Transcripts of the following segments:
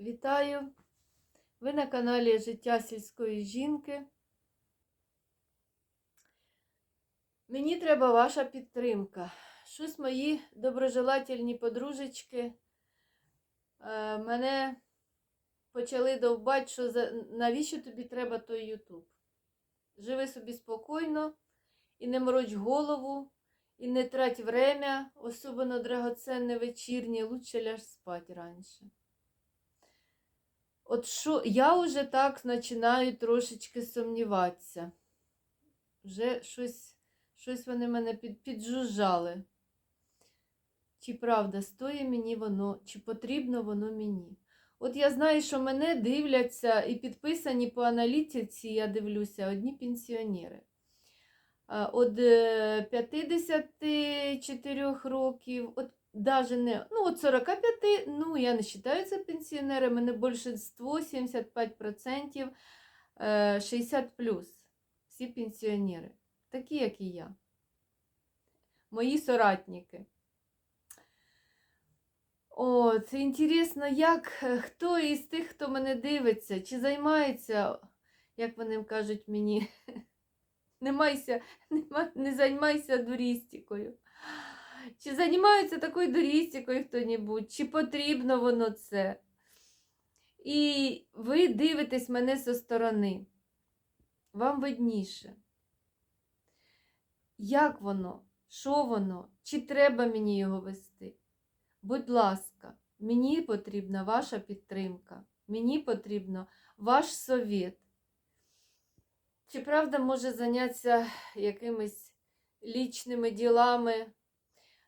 Вітаю! Ви на каналі Життя сільської жінки. Мені треба ваша підтримка. Щось мої доброжелательні подружечки е, мене почали довбати, що навіщо тобі треба той Ютуб? Живи собі спокійно і не мороч голову, і не трать время, особливо драгоценне вечірнє, лучше ляж спать раніше. От що я вже так починаю трошечки сумніватися. Вже щось, щось вони мене під, піджужжали. Чи правда стоїть мені воно, чи потрібно воно мені? От я знаю, що мене дивляться і підписані по аналітиці, я дивлюся, одні пенсіонери. А, От е, 54 років, от даже не, ну от 45, ну я не вважаю це пенсіонери, мене більшинство, 75%, е, 60 плюс. Всі пенсіонери, такі, як і я. Мої соратники. О, це інтересно, як е, хто із тих, хто мене дивиться, чи займається, як вони кажуть мені, не, майся, не, ма- не займайся дурістикою. Чи займаються такою дурістикою хто-небудь, чи потрібно воно це? І ви дивитесь мене зі сторони. Вам видніше. Як воно? Що воно? Чи треба мені його вести? Будь ласка, мені потрібна ваша підтримка. Мені потрібно ваш совет. Чи правда може зайнятися якимись лічними ділами?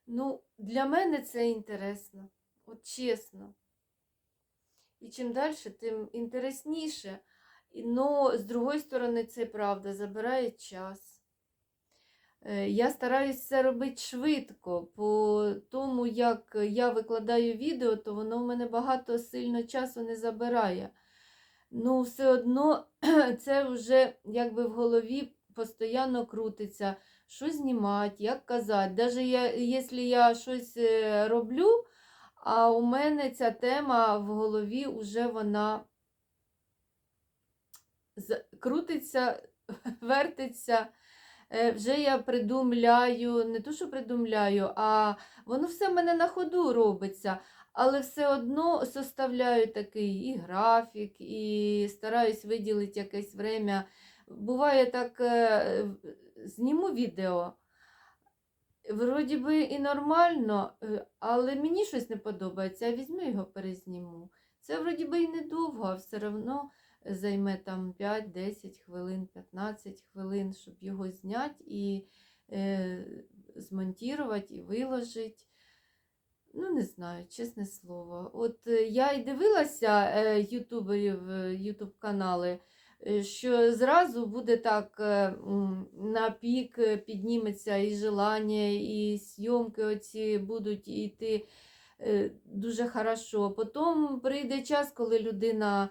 Ну, для мене це інтересно, от чесно. І чим далі, тим інтересніше. Но, з другої сторони, це правда, забирає час. Е, Я стараюся це робити швидко, по тому, як я викладаю відео, то воно в мене багато сильно часу не забирає. Ну, все одно це вже якби в голові постійно крутиться що знімати, як казати. Я, якщо я щось е, роблю, а у мене ця тема в голові вже вона крутиться, вертиться. Е, Вже я придумляю, не то, що придумляю, а воно все в мене на ходу робиться. Але все одно составляю такий і графік, і стараюсь виділити якесь время. Буває так, е, зніму відео. Вроді би і нормально, е, але мені щось не подобається, я візьму його перезніму. Це вроді би і недовго, а все одно займе там 5-10 хвилин, 15 хвилин, щоб його зняти і е, змонтувати і виложити. Ну, не знаю, чесне слово. От е, я і дивилася е, ютуберів, е, ютуб канали, що зразу буде так на пік підніметься і желання, і зйомки оці будуть йти дуже хорошо. Потім прийде час, коли людина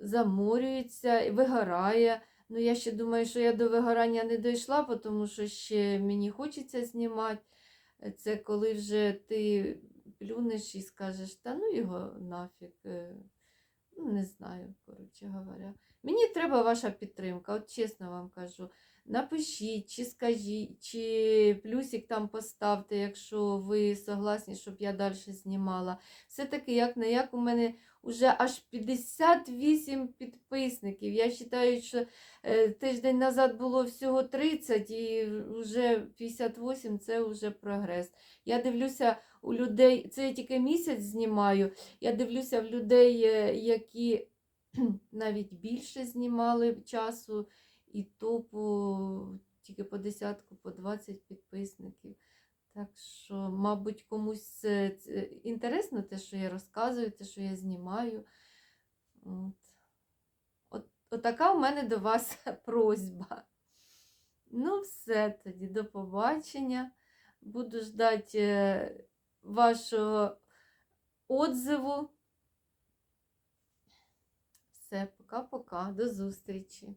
заморюється, і вигорає. Ну, я ще думаю, що я до вигорання не дійшла, тому що ще мені хочеться знімати. Це коли вже ти плюнеш і скажеш, та ну його нафіг. е, Ну, не знаю, коротше говоря. Мені треба ваша підтримка, от чесно вам кажу. Напишіть, чи скажіть, чи плюсик там поставте, якщо ви согласні, щоб я далі знімала. Все-таки, як не як, у мене вже аж 58 підписників. Я вважаю, що е, тиждень назад було всього 30 і вже 58 це вже прогрес. Я дивлюся у людей, це я тільки місяць знімаю. Я дивлюся в людей, е, які навіть більше знімали часу, і то по, тільки по десятку, по 20 підписників. Так що, мабуть, комусь це інтересно те, що я розказую, те, що я знімаю. От. От, отака у мене до вас просьба. Ну, все тоді, до побачення. Буду ждати е, вашого отзиву. Все, пока-пока, до зустрічі.